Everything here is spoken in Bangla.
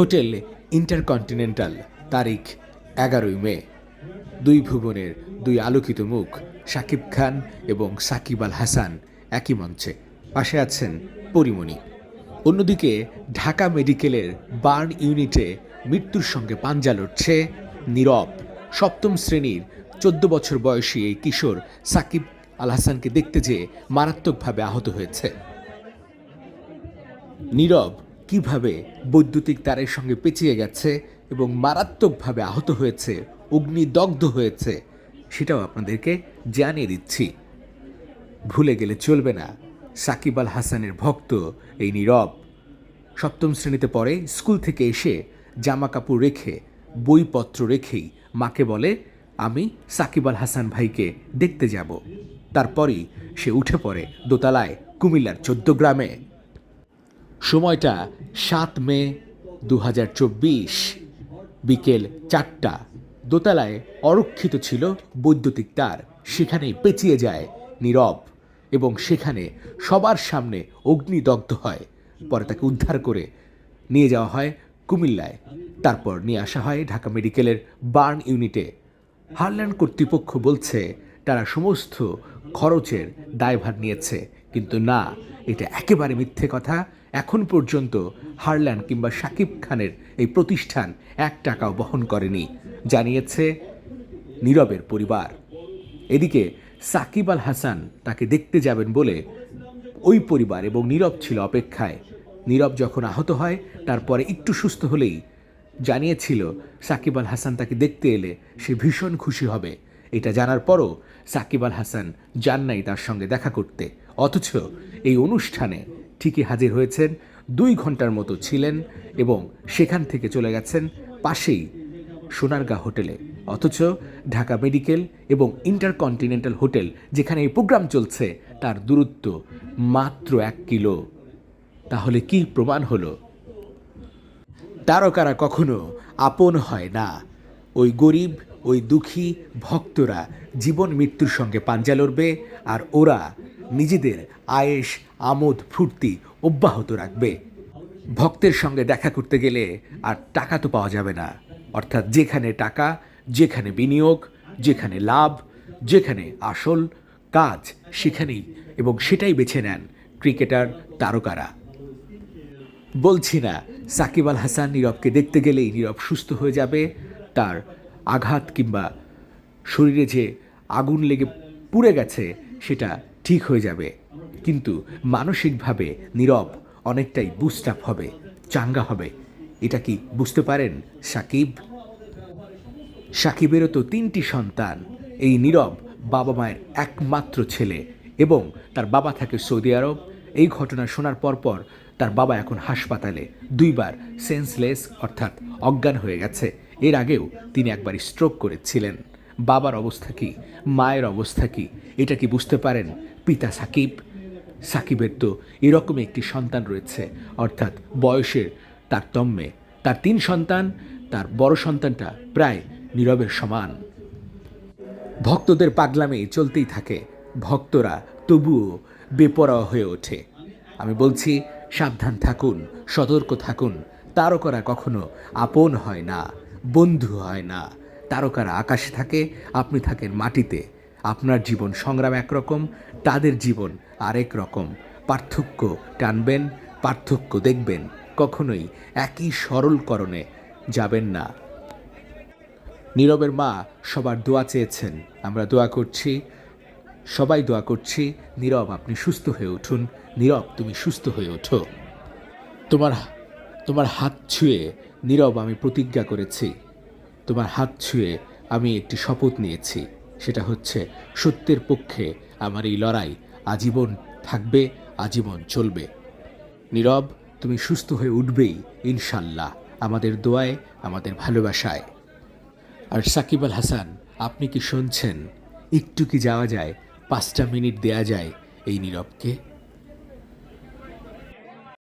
হোটেল ইন্টারকন্টিনেন্টাল, তারিখ এগারোই মে। দুই ভুবনের দুই আলোকিত মুখ, সাকিব খান এবং সাকিব আল হাসান একই মঞ্চে। পাশে আছেন পরিমণি। অন্যদিকে ঢাকা মেডিকেলের বার্ন ইউনিটে মৃত্যুর সঙ্গে পাঞ্জা লড়ছে নীরব। সপ্তম শ্রেণির চোদ্দ বছর বয়সী এই কিশোর সাকিব আল হাসানকে দেখতে যেয়ে মারাত্মকভাবে আহত হয়েছে। নীরব কীভাবে বৈদ্যুতিক তারের সঙ্গে পেঁচিয়ে গেছে এবং মারাত্মকভাবে আহত হয়েছে, অগ্নিদগ্ধ হয়েছে, সেটাও আপনাদেরকে জানিয়ে দিচ্ছি। ভুলে গেলে চলবে না। সাকিব আল হাসানের ভক্ত এই নীরব। সপ্তম শ্রেণীতে পড়ে, স্কুল থেকে এসে জামা কাপড় রেখে, বইপত্র রেখেই মাকে বলে, আমি সাকিব আল হাসান ভাইকে দেখতে যাব। তারপরই সে উঠে পড়ে দোতলায়, কুমিল্লার চোদ্দ গ্রামে। সময়টা সাত মে দু হাজার চব্বিশ, বিকেল চারটা। দোতলায় অরক্ষিত ছিল বৈদ্যুতিক তার। সেখানেই পেঁচিয়ে যায় নীরব এবং সেখানে সবার সামনে অগ্নিদগ্ধ হয়। পরে তাকে উদ্ধার করে নিয়ে যাওয়া হয় কুমিল্লায়। তারপর নিয়ে আসা হয় ঢাকা মেডিকেলের বার্ন ইউনিটে। হারল্যান্ড কর্তৃপক্ষ বলছে, তারা সমস্ত খরচের দায়ভার নিয়েছে। কিন্তু না, এটা একেবারে মিথ্যে কথা। এখন পর্যন্ত হারল্যান্ড কিংবা শাকিব খানের এই প্রতিষ্ঠান এক টাকাও বহন করেনি, জানিয়েছে নীরবের পরিবার। এদিকে সাকিব আল হাসান তাকে দেখতে যাবেন বলে ওই পরিবার এবং নীরব ছিল অপেক্ষায়। নীরব যখন আহত হয়, তারপরে একটু সুস্থ হলেই জানিয়েছিল, সাকিব আল হাসান তাকে দেখতে এলে সে ভীষণ খুশি হবে। এটা জানার পরও সাকিব আল হাসান যান নাই তার সঙ্গে দেখা করতে। অথচ এই অনুষ্ঠানে ঠিকই হাজির হয়েছেন, দুই ঘণ্টার মতো ছিলেন এবং সেখান থেকে চলে গেছেন পাশেই সোনারগাঁ হোটেলে। অথচ ঢাকা মেডিকেল এবং ইন্টারকন্টিনেন্টাল হোটেল যেখানে এই প্রোগ্রাম চলছে, তার দূরত্ব মাত্র এক কিলো। তাহলে কি প্রমাণ হলো? তারকারা কখনো আপন হয় না। ওই গরিব, ওই দুঃখী ভক্তরা জীবন মৃত্যুর সঙ্গে পাঞ্জা লড়বে আর ওরা নিজেদের আয়েস আমোদ, ফুর্তি অব্যাহত রাখবে। ভক্তের সঙ্গে দেখা করতে গেলে আর টাকা তো পাওয়া যাবে না। অর্থাৎ যেখানে টাকা, যেখানে বিনিয়োগ, যেখানে লাভ, যেখানে আসল কাজ, সেখানেই এবং সেটাই বেছে নেন ক্রিকেটার, তারকারা। বলছি না, সাকিব আল হাসান নীরবকে দেখতে গেলেই নীরব সুস্থ হয়ে যাবে, তার আঘাত কিংবা শরীরে যে আগুন লেগে পুড়ে গেছে, সেটা ঠিক হয়ে যাবে। কিন্তু মানসিকভাবে নীরব অনেকটাই বুস্ট আপ হবে, চাঙ্গা হবে। এটা কি বুঝতে পারেন, সাকিব? সাকিবেরও তো তিনটি সন্তান, এই নীরব বাবা মায়ের একমাত্র ছেলে এবং তার বাবা থাকে সৌদি আরব। এই ঘটনা শোনার পরপর তার বাবা এখন হাসপাতালে, দুইবার সেন্সলেস অর্থাৎ অজ্ঞান হয়ে গেছে। এর আগেও তিনি একবার স্ট্রোক করেছিলেন। বাবার অবস্থা কি, মায়ের অবস্থা কি এটা কি বুঝতে পারেন? পিতা সাকিব। সাকিবের তো এরকম একটি সন্তান রয়েছে, অর্থাৎ বয়সের তারতম্যে। তার তিন সন্তান, তার বড় সন্তানটা প্রায় নীরবের সমান। ভক্তদের পাগলামে চলতেই থাকে। ভক্তরা তবুও বেপরোয়া হয়ে ওঠে। আমি বলছি, সাবধান থাকুন, সতর্ক থাকুন। তারকারা কখনো আপন হয় না, বন্ধু হয় না। তারকারা আকাশে থাকে, আপনি থাকেন মাটিতে। আপনার জীবন সংগ্রাম একরকম, তাদের জীবন আরেক রকম। পার্থক্য টানবেন, পার্থক্য দেখবেন, কখনোই একই সরলকরণে যাবেন না। নীরবের মা সবার দোয়া চেয়েছেন, আমরা দোয়া করছি, সবাই দোয়া করছি, নীরব আপনি সুস্থ হয়ে উঠুন, নীরব তুমি সুস্থ হয়ে ওঠো। তোমার তোমার হাত ছুঁয়ে নীরব আমি প্রতিজ্ঞা করেছি, তোমার হাত ছুঁয়ে আমি একটি শপথ নিয়েছি। সেটা হচ্ছে সত্যের পক্ষে আমার এই লড়াই আজীবন থাকবে, আজীবন চলবে। নীরব, তুমি সুস্থ হয়ে উঠবেই, ইনশাল্লাহ, আমাদের দোয়ায়, আমাদের ভালোবাসায়। আর সাকিব আল হাসান, আপনি কি শুনছেন? একটু কি যাওয়া যায়? পাঁচটা মিনিট দেয়া যায় এই নীরবকে?